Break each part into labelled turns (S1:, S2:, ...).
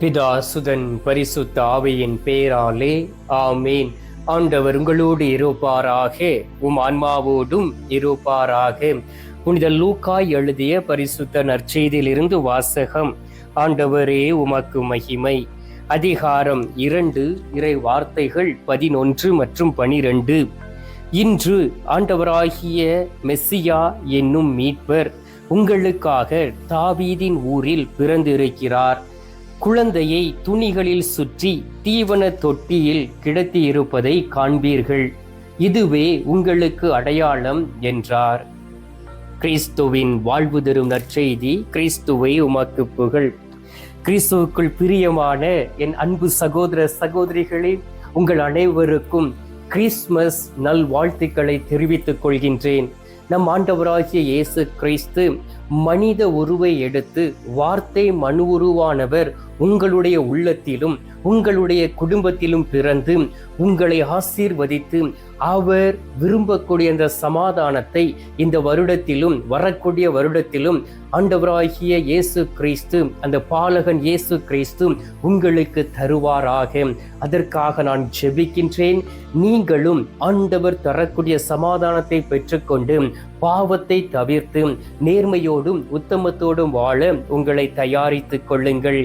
S1: பிதா சுதன் பரிசுத்த ஆவையின் பேராலே ஆமேன். ஆண்டவர் உங்களோடு இருப்பாராக உம் ஆன்மாவோடும் இருப்பாராக. புனித லூக்காய் எழுதிய பரிசுத்த நற்செய்தியிலிருந்து வாசகம் ஆண்டவரே உமக்கு மகிமை. அதிகாரம் இரண்டு இறை வார்த்தைகள் பதினொன்று மற்றும் பனிரெண்டு. இன்று ஆண்டவராகிய மெஸ்ஸியா என்னும் மீட்பர் உங்களுக்காக தாவீதின் ஊரில் பிறந்திருக்கிறார். குழந்தையை துணிகளில் சுற்றி தீவன தொட்டியில் கிடத்தியிருப்பதை காண்பீர்கள். இதுவே உங்களுக்கு அடையாளம் என்றார். கிறிஸ்துவின் வாழ்வு தரும் நற்செய்தி கிறிஸ்துவை உமக்கு புகழ். கிறிஸ்துவுக்குள் பிரியமான என் அன்பு சகோதர சகோதரிகளே உங்கள் அனைவருக்கும் கிறிஸ்மஸ் நல் வாழ்த்துக்களை தெரிவித்துக் கொள்கின்றேன். நம் ஆண்டவராகிய இயேசு கிறிஸ்து மனித உருவை எடுத்து வார்த்தை மனு உருவானவர் உங்களுடைய உள்ளத்திலும் உங்களுடைய குடும்பத்திலும் பிறந்து உங்களை ஆசீர்வதித்து அவர் விரும்பக்கூடிய அந்த சமாதானத்தை இந்த வருடத்திலும் வரக்கூடிய வருடத்திலும் ஆண்டவராகிய இயேசு கிறிஸ்து அந்த பாலகன் இயேசு கிறிஸ்து உங்களுக்கு தருவாராக. அதற்காக நான் ஜெபிக்கின்றேன். நீங்களும் ஆண்டவர் தரக்கூடிய சமாதானத்தை பெற்றுக்கொண்டு பாவத்தை தவிர்த்து நேர்மையோடும் உத்தமத்தோடும் வாழ உங்களை தயாரித்துக் கொள்ளுங்கள்.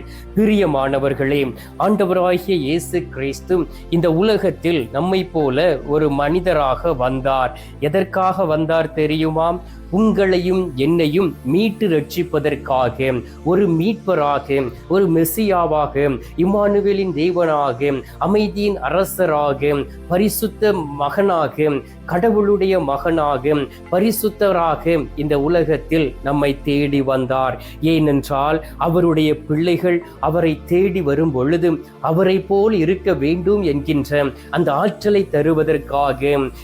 S1: பிரியமானவர்களே ஆண்டவராகிய இயேசு கிறிஸ்து இந்த உலகத்தில் நம்மை போல ஒரு மனிதராக வந்தார். எதற்காக வந்தார் தெரியுமா? உங்களையும் என்னையும் மீட்டு ரட்சிப்பதற்காக ஒரு மீட்பராக ஒரு மெஸ்ஸியாவாக இமானுவேலின் தேவனாக அமைதியின் அரசராக பரிசுத்த மகனாக கடவுளுடைய மகனாக பரிசுத்தராக இந்த உலகத்தில் நம்மை தேடி வந்தார். ஏனென்றால் அவருடைய பிள்ளைகள் அவரை தேடி வரும் பொழுது அவரை போல் இருக்க வேண்டும் என்கின்ற அந்த ஆற்றலை தருவதற்காக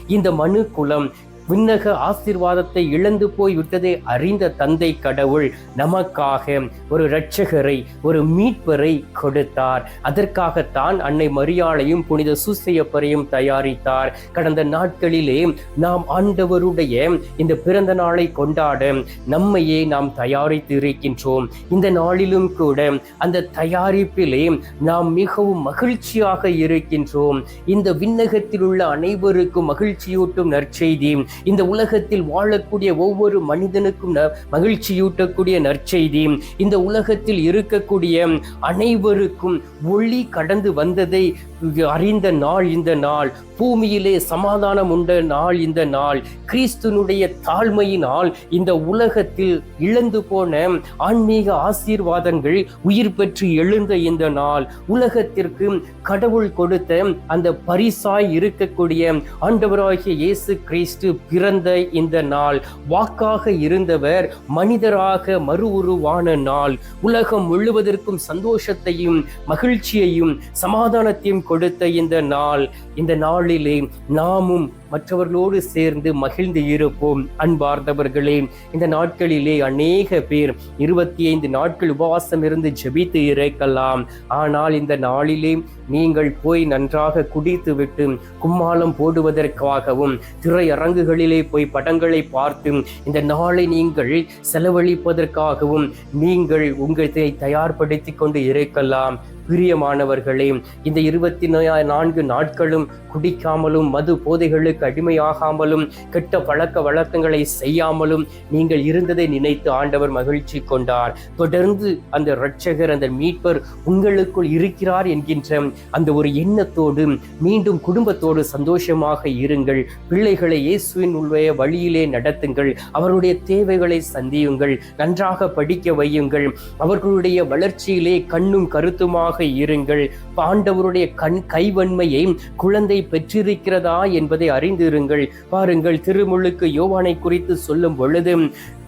S1: இந்த மனு குலம் விண்ணக ஆசீர்வாதத்தை இழந்து போய் விட்டதை அறிந்த தந்தை கடவுள் நமக்காக ஒரு இரட்சகரை ஒரு மீட்பரை கொடுத்தார். அதற்காகத்தான் அன்னை மரியாளையும் புனித சுசையப்பரையும் தயாரித்தார். கடந்த நாட்களிலே நாம் ஆண்டவருடைய இந்த பிறந்த நாளை கொண்டாட நம்மையே நாம் தயாரித்து இருக்கின்றோம். இந்த நாளிலும் கூட அந்த தயாரிப்பிலே நாம் மிகவும் மகிழ்ச்சியாக இருக்கின்றோம். இந்த விண்ணகத்தில் உள்ள அனைவருக்கும் மகிழ்ச்சியூட்டும் நற்செய்தி. இந்த உலகத்தில் வாழக்கூடிய ஒவ்வொரு மனிதனுக்கும் மகிழ்ச்சியூட்டக்கூடிய நற்செய்தி. இந்த உலகத்தில் இருக்கக்கூடிய அனைவருக்கும் ஒளி கடந்து வந்ததை அறிந்த நாள் இந்த நாள். பூமியிலே சமாதானம் உண்ட நாள் இந்த நாள். கிறிஸ்துனுடைய தாழ்மையினால் இந்த உலகத்தில் இழந்து போன ஆன்மீக ஆசீர்வாதங்கள் உயிர் பெற்று எழுந்த இந்த நாள். உலகத்திற்கு கடவுள் கொடுத்த அந்த பரிசாய் இருக்கக்கூடிய ஆண்டவராகிய இயேசு கிறிஸ்து பிறந்த இந்த நாள். வாக்காக இருந்தவர் மனிதராக மறு உருவான நாள். உலகம் முழுவதற்கும் சந்தோஷத்தையும் மகிழ்ச்சியையும் சமாதானத்தையும் கொடுத்த இந்த நாள். இந்த நாளிலே நாமும் மற்றவர்களோடு சேர்ந்து மகிழ்ந்து இருப்போம். அன்பார்ந்தவர்களே இந்த நாட்களிலே அநேக பேர் இருபத்தி ஐந்து நாட்கள் உபவாசம் இருந்து ஜெபித்து இருக்கலாம் ஆனால் இந்த நாளிலே நீங்கள் போய் நன்றாக குடித்துவிட்டு கும்மாளம் போடுவதற்காகவும் திரையரங்குகளிலே போய் படங்களை பார்த்து இந்த நாளை நீங்கள் செலவழிப்பதற்காகவும் நீங்கள் உங்களை தயார்படுத்தி கொண்டு இருக்கலாம். பிரியமானவர்களே இந்த இருபத்தி நான்கு நாட்களும் குடிக்காமலும் மது போதைகளுக்கு அடிமையாகாமலும் கெட்ட பழக்க வழக்கங்களை செய்யாமலும் நீங்கள் இருந்ததை நினைத்து ஆண்டவர் மகிழ்ச்சி கொண்டார். தொடர்ந்து அந்த இரட்சகர் அந்த மீட்பர் உங்களுக்குள் இருக்கிறார் என்கின்ற அந்த ஒரு எண்ணத்தோடு மீண்டும் குடும்பத்தோடு சந்தோஷமாக இருங்கள். பிள்ளைகளை இயேசுவின் உள்ள வழியிலே நடத்துங்கள். அவருடைய தேவைகளை சந்தியுங்கள். நன்றாக படிக்க வையுங்கள். அவர்களுடைய வளர்ச்சியிலே கண்ணும் கருத்துமாக இருங்கள். பாண்டவருடைய கண் கைவன்மையை குழந்தை பெற்றிருக்கிறதா என்பதை அறிந்திருங்கள். பாருங்கள் திருமுழுக்கு யோவானை குறித்து சொல்லும் பொழுது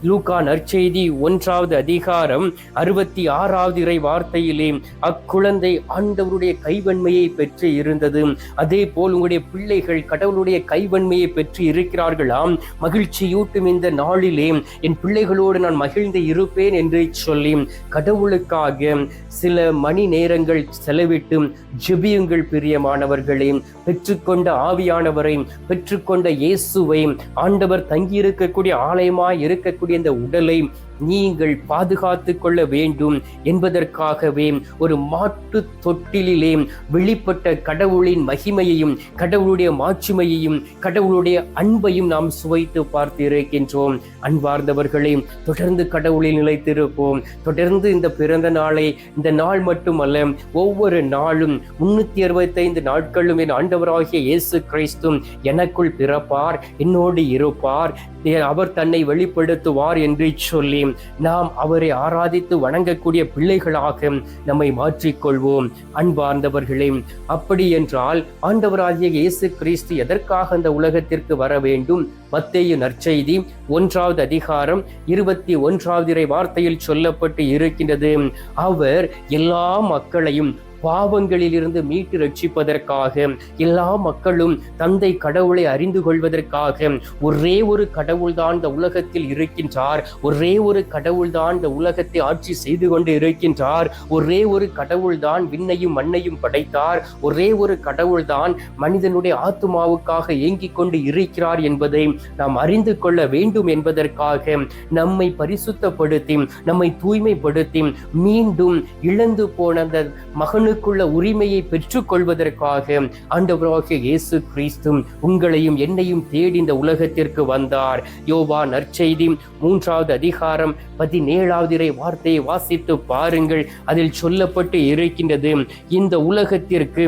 S1: லூகா நற்செய்தி ஒன்றாவது அதிகாரம் அறுபத்தி ஆறாவது இறை வார்த்தையிலே அக்குழந்தை ஆண்டவருடைய கைவன்மையை பெற்று இருந்தது. அதே போல் உங்களுடைய பிள்ளைகள் கடவுளுடைய கைவன்மையை பெற்று இருக்கிறார்களாம். மகிழ்ச்சியூட்டும் இந்த நாளிலே என் பிள்ளைகளோடு நான் மகிழ்ந்து இருப்பேன் என்று சொல்லி கடவுளுக்காக சில மணி நேரங்கள் செலவிட்டு ஜெபியுங்கள் பிரியமானவர்களே. பெற்றுக்கொண்ட ஆவியானவரை பெற்றுக்கொண்ட இயேசுவை ஆண்டவர் தங்கியிருக்கக்கூடிய ஆலயமாய் இருக்கக்கூடிய இந்த உடலை நீங்கள் பாதுகாத்து கொள்ள வேண்டும் என்பதற்காகவே ஒரு மாட்டு தொட்டிலே வெளிப்பட்ட கடவுளின் மகிமையையும் கடவுளுடைய மாட்சிமையையும் கடவுளுடைய அன்பையும் நாம் சுவைத்து பார்த்து இருக்கின்றோம் அன்பார்ந்தவர்களே தொடர்ந்து கடவுளில் நிலைத்திருப்போம். தொடர்ந்து இந்த பிறந்த நாளை இந்த நாள் மட்டுமல்ல ஒவ்வொரு நாளும் முன்னூத்தி அறுபத்தைந்து நாட்களும் என் ஆண்டவராகிய இயேசு கிறிஸ்தும் எனக்குள் பிறப்பார் என்னோடு இருப்பார். அவர் தன்னை வெளிப்படுத்துவார் என்று சொல்லி நாம் அவரை ஆராதித்து வணங்கக்கூடிய பிள்ளைகளாக நம்மை மாற்றிக்கொள்வோம். அன்பார்ந்தவர்களே அப்படி என்றால் ஆண்டவராகிய இயேசு கிறிஸ்து எதற்காக அந்த உலகத்திற்கு வர வேண்டும்? மத்தேயு நற்செய்தி ஒன்றாவது அதிகாரம் இருபத்தி ஒன்றாவது வார்த்தையில் சொல்லப்பட்டு இருக்கின்றது. அவர் எல்லா மக்களையும் பாவங்களிலிருந்து மீட்டு ரட்சிப்பதற்காக எல்லா மக்களும் தந்தை கடவுளை அறிந்து கொள்வதற்காக ஒரே ஒரு கடவுள்தான் இந்த உலகத்தில் இருக்கின்றார். ஒரே ஒரு கடவுள்தான் இந்த உலகத்தை ஆட்சி செய்து கொண்டு இருக்கின்றார். ஒரே ஒரு கடவுள்தான் விண்ணையும் மண்ணையும் படைத்தார். ஒரே ஒரு கடவுள்தான் மனிதனுடைய ஆத்மாவுக்காக ஏங்கிக் கொண்டு இருக்கிறார் என்பதை நாம் அறிந்து கொள்ள வேண்டும் என்பதற்காக நம்மை பரிசுத்தப்படுத்தி நம்மை தூய்மைப்படுத்தி மீண்டும் இழந்து போன அந்த மகனு உங்களுக்குள்ள உரிமையை பெற்றுக்கொள்வதற்காக ஆண்டவராகிய இயேசு கிறிஸ்து உங்களையும் என்னையும் தேடி இந்த உலகத்திற்கு வந்தார். யோவா நற்செய்தி மூன்றாவது அதிகாரம் பதினேழாவது இறை வார்த்தையை வாசித்து பாருங்கள். அதில் சொல்லப்பட்டு இருக்கின்றது இந்த உலகத்திற்கு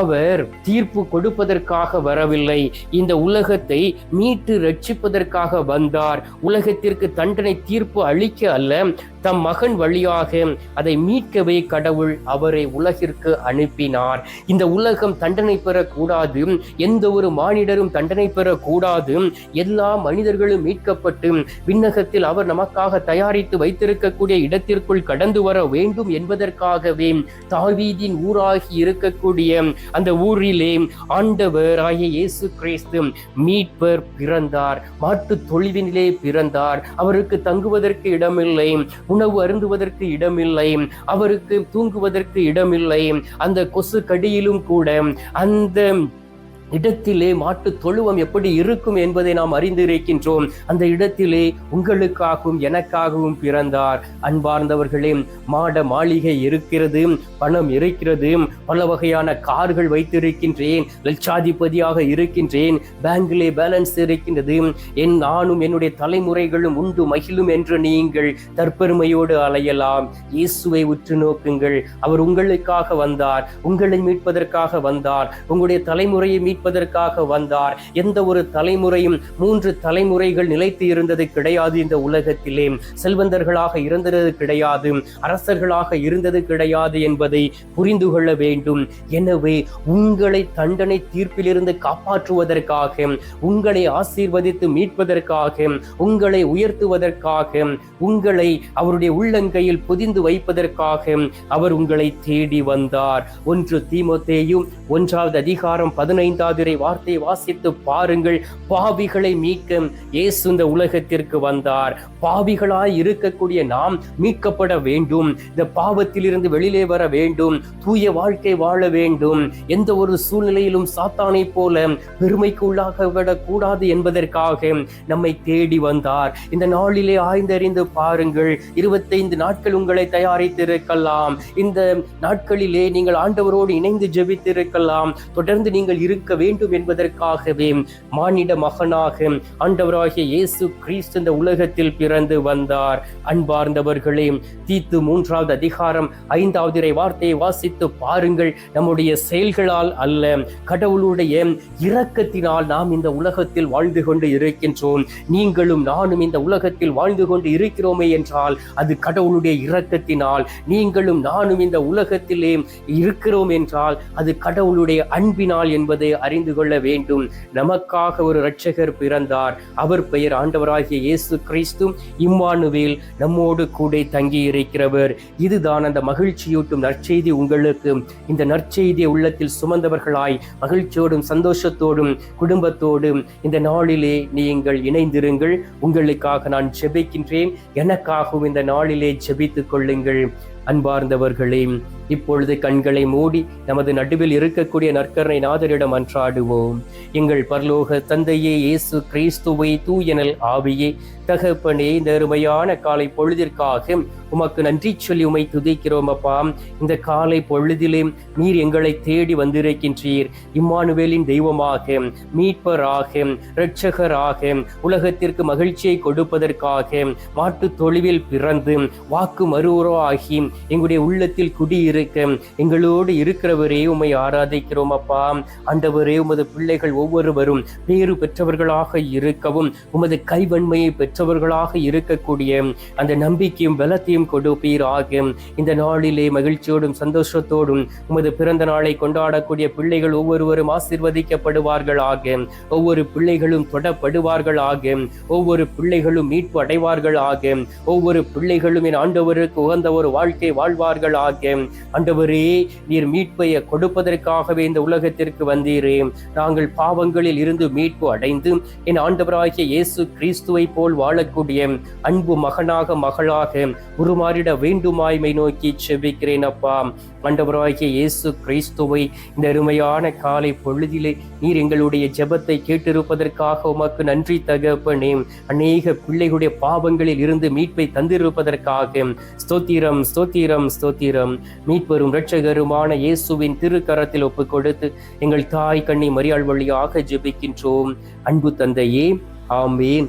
S1: அவர் தீர்ப்பு கொடுப்பதற்காக வரவில்லை. இந்த உலகத்தை மீட்டு ரட்சிப்பதற்காக வந்தார். உலகத்திற்கு தண்டனை தீர்ப்பு அளிக்க அல்ல தம் மகன் வழியாக அதை மீட்கவே கடவுள் அவரை உலகிற்கு அனுப்பினார். இந்த உலகம் தண்டனை பெறக்கூடாது எந்த ஒரு மானிடரும் தண்டனை பெறக்கூடாது. எல்லா மனிதர்களும் மீட்கப்பட்டு விண்ணகத்தில் அவர் நமக்காக தயாரித்து வைத்திருக்கக்கூடிய இடத்திற்குள் கடந்து வர வேண்டும் என்பதற்காகவே தாவீதின் ஊராகி இருக்கக்கூடிய அந்த ஊரிலே ஆண்டவர் இயேசு கிறிஸ்து மீட்பர் பிறந்தார் மாட்டு தொழிவினிலே பிறந்தார். அவருக்கு தங்குவதற்கு இடமில்லை. உணவு அருந்துவதற்கு இடமில்லை அவருக்கு தூங்குவதற்கு இடமில்லை. அந்த கொசு கடியிலும் கூட அந்த இடத்திலே மாட்டு தொழுவம் எப்படி இருக்கும் என்பதை நாம் அறிந்திருக்கின்றோம். அந்த இடத்திலே உங்களுக்காகவும் எனக்காகவும் பிறந்தார். அன்பார்ந்தவர்களே மாட மாளிகை இருக்கிறது பணம் இருக்கிறது பல வகையான கார்கள் வைத்திருக்கின்றேன் லட்சாதிபதியாக இருக்கின்றேன் பேங்கிலே பேலன்ஸ் இருக்கின்றது. என் நானும் என்னுடைய தலைமுறைகளும் உண்டு மகிழும் என்று நீங்கள் தற்பெருமையோடு அலையலாம். இயேசுவை உற்று நோக்குங்கள். அவர் உங்களுக்காக வந்தார். உங்களை மீட்பதற்காக வந்தார். உங்களுடைய தலைமுறையை மீட் மீட்பதற்காக வந்தார். எந்த ஒரு தலைமுறையும் மூன்று தலைமுறைகள் நிலைத்து இருந்தது கிடையாது இந்த உலகத்திலே. செல்வந்தர்களாக இருந்தது கிடையாது. அரசர்களாக இருந்தது கிடையாது என்பதை புரிந்து கொள்ள வேண்டும். எனவே உங்களை தண்டனை தீர்ப்பிலிருந்து காப்பாற்றுவதற்காக உங்களை ஆசீர்வதித்து மீட்பதற்காக உங்களை உயர்த்துவதற்காக உங்களை அவருடைய உள்ளங்கையில் புதிந்து வைப்பதற்காக அவர் உங்களை தேடி வந்தார். ஒன்று தீமோத்தேயும் ஒன்றாவது அதிகாரம் பதினைந்தாவது பதினாறாவது வார்த்தை வாசித்து பாருங்கள். பாவிகளை மீட்க இயேசு இந்த உலகத்திற்கு வந்தார். பாவிகளாய் இருக்கக்கூடிய நாம் மீட்கப்பட வேண்டும். இந்த பாவத்திலிருந்து வெளியிலே வர வேண்டும். தூய வாழ்க்கை வாழ வேண்டும். எந்த ஒரு சூழ்நிலையிலும் சாத்தானை போல பெருமைக்கு உள்ளாக விடக்கூடாது என்பதற்காக நம்மை தேடி வந்தார். இந்த நாளிலே ஆய்ந்தறிந்து பாருங்கள். இருபத்தைந்து நாட்கள் உங்களை தயாரித்திருக்கலாம். இந்த நாட்களிலே நீங்கள் ஆண்டவரோடு இணைந்து ஜெபித்திருக்கலாம். தொடர்ந்து நீங்கள் இருக்க வேண்டும் என்பதற்காகவே மானிட மகனாக ஆண்டவராகிய இயேசு கிறிஸ்து இந்த உலகத்தில் பிறந்து வந்தார். அன்பார்ந்தவர்களே தீத்து மூன்றாவது அதிகாரம் ஐந்தாவது இறை வார்த்தையை வாசித்து பாருங்கள். நம்முடைய செயல்களால் அல்ல கடவுளுடைய இரக்கத்தினால் நாம் இந்த உலகத்தில் வாழ்ந்து கொண்டு இருக்கின்றோம். நீங்களும் நானும் இந்த உலகத்தில் வாழ்ந்து கொண்டு இருக்கிறோமே என்றால் அது கடவுளுடைய இரக்கத்தினால். நீங்களும் நானும் இந்த உலகத்திலே இருக்கிறோம் என்றால் அது கடவுளுடைய அன்பினால் என்பதை அறிந்து கொள்ள வேண்டும். நமக்காக ஒரு இரட்சகர் பிறந்தார். அவர் பெயர் ஆண்டவராகிய இயேசு கிறிஸ்து. இம்மானுவேல் நம்மோடு கூட தங்கி இருக்கிறவர் இதுதான் அந்த மகிழ்ச்சியூட்டும் நற்செய்தி உங்களுக்கு. இந்த நற்செய்தியை உள்ளத்தில் சுமந்தவர்களாய் மகிழ்ச்சியோடும் சந்தோஷத்தோடும் குடும்பத்தோடும் இந்த நாளிலே நீங்கள் இணைந்திருங்கள். உங்களுக்காக நான் ஜெபிக்கின்றேன். எனக்காகவும் இந்த நாளிலே ஜெபித்துக் கொள்ளுங்கள். அன்பார்ந்தவர்களே இப்பொழுது கண்களை மூடி நமது நடுவில் இருக்கக்கூடிய நற்கருணை நாதரிடம் அன்றாடுவோம். எங்கள் பரலோக தந்தையே இயேசு கிறிஸ்துவை தூயனல் ஆவியே தகப்பனே இந்த அருமையான காலை பொழுதிற்காக உமக்கு நன்றி சொல்லி உமை துதிக்கிறோம் அப்பா. இந்த காலை பொழுதிலே நீர் எங்களை தேடி வந்திருக்கின்றீர். இம்மானுவேலின் தெய்வமாக மீட்பராக இரட்சகராக உலகத்திற்கு மகிழ்ச்சியை கொடுப்பதற்காக மாட்டு தொழிவில் பிறந்து வாக்கு மறுவரோ ஆகி எங்களுடைய உள்ளத்தில் குடியிருக்க எங்களோடு இருக்கிறவரே உம்மை ஆராதிக்கிறோம் அப்பா. ஆண்டவரே உமது பிள்ளைகள் ஒவ்வொருவரும் பேறு பெற்றவர்களாக இருக்கவும் உமது கைவன்மையை பெற்றவர்களாக இருக்கக்கூடிய அந்த நம்பிக்கையும் பலத்தையும் மகிழ்ச்சியும் கொடுப்பீராக. இந்த நாளிலே மகிழ்ச்சியோடும் சந்தோஷத்தோடும் உமது பிறந்த நாளை கொண்டாடக்கூடிய பிள்ளைகள் ஒவ்வொருவரும் ஆசீர்வதிக்கப்படுவார்களாக. ஒவ்வொரு பிள்ளைகளும் தொடப்படுவார்களாக. ஒவ்வொரு பிள்ளைகளும் மீட்பு அடைவார்களாக. ஒவ்வொரு பிள்ளைகளும் என் ஆண்டவருக்கு உகந்த ஒரு வாழ்க்கை வாழ்வார்களாக. ஆண்டவரே நீர் மீட்பை கொடுப்பதற்காகவே இந்த உலகத்திற்கு வந்தீரே. நாங்கள் பாவங்களில் இருந்து மீட்பு அடைந்து என் ஆண்டவராகிய இயேசு கிறிஸ்துவை போல் வாழக்கூடிய அன்பு மகனாக மகளாக உருமாறிட வேண்டுமாய்மை நோக்கி செபிக்கிறேன் அப்பா. ஆண்டவராகிய இயேசு கிறிஸ்துவை இந்த அருமையான காலை பொழுதிலே நீர் எங்களுடைய ஜெபத்தை கேட்டிருப்பதற்காக உமக்கு நன்றி தகப்பனே. அநேக பிள்ளைகளுடைய பாவங்களில் இருந்து மீட்பை தந்திருப்பதற்காக. ஸ்தோத்திரம் ஸ்தோத்திரம் ஸ்தோத்திரம். மீட்பெரும் இரட்சகருமான இயேசுவின் திருக்கரத்தில் ஒப்புக் கொடுத்து எங்கள் தாய் கண்ணி மரியாள் வழியாக ஜெபிக்கின்றோம். அன்பு தந்தையே ஆமேன்.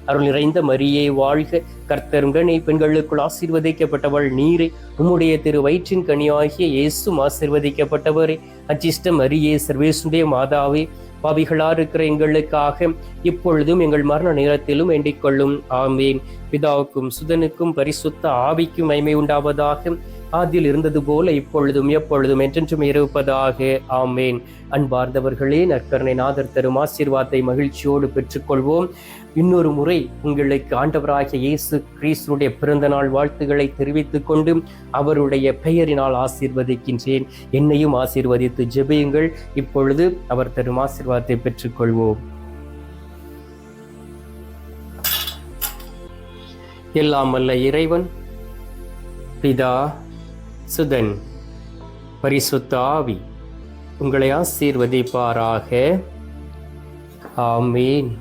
S1: அருள் நிறைந்த மரியே வாழ்க. கர்த்தருடனே பெண்களுக்குள் ஆசீர்வதிக்கப்பட்டவள் நீரே. உம்முடைய திரு வயிற்றின் கனியாகிய இயேசும் ஆசீர்வதிக்கப்பட்டவரே. அச்சிஷ்ட மரியே சர்வேசுடைய மாதாவே. பாவிகளா இருக்கிற எங்களுக்காக இப்பொழுதும் எங்கள் மரண நேரத்திலும் வேண்டிக் கொள்ளும் ஆமேன். பிதாவுக்கும் சுதனுக்கும் பரிசுத்த ஆவிக்கும் மைமை உண்டாவதாக. ஆதியில் இருந்தது போல இப்பொழுதும் எப்பொழுதும் என்றென்றும் இருப்பதாக. ஆமேன். அன்பார்ந்தவர்களே நற்கரணை நாதர் தரும் ஆசீர்வாதத்தை மகிழ்ச்சியோடு பெற்றுக்கொள்வோம். இன்னொரு முறை உங்களுக்கு ஆண்டவராகிய இயேசு கிறிஸ்துடைய பிறந்த நாள் வாழ்த்துக்களை தெரிவித்துக் கொண்டு அவருடைய பெயரினால் ஆசீர்வதிக்கின்றேன். என்னையும் ஆசீர்வதித்து ஜெபியுங்கள். இப்பொழுது அவர் தரும் ஆசீர்வாதத்தை பெற்றுக்கொள்வோம். எல்லாம் அல்ல இறைவன் பிதா சுதன் பரிசுத்த ஆவி உங்களை ஆசீர்வதிப்பாராக. ஆமீன்.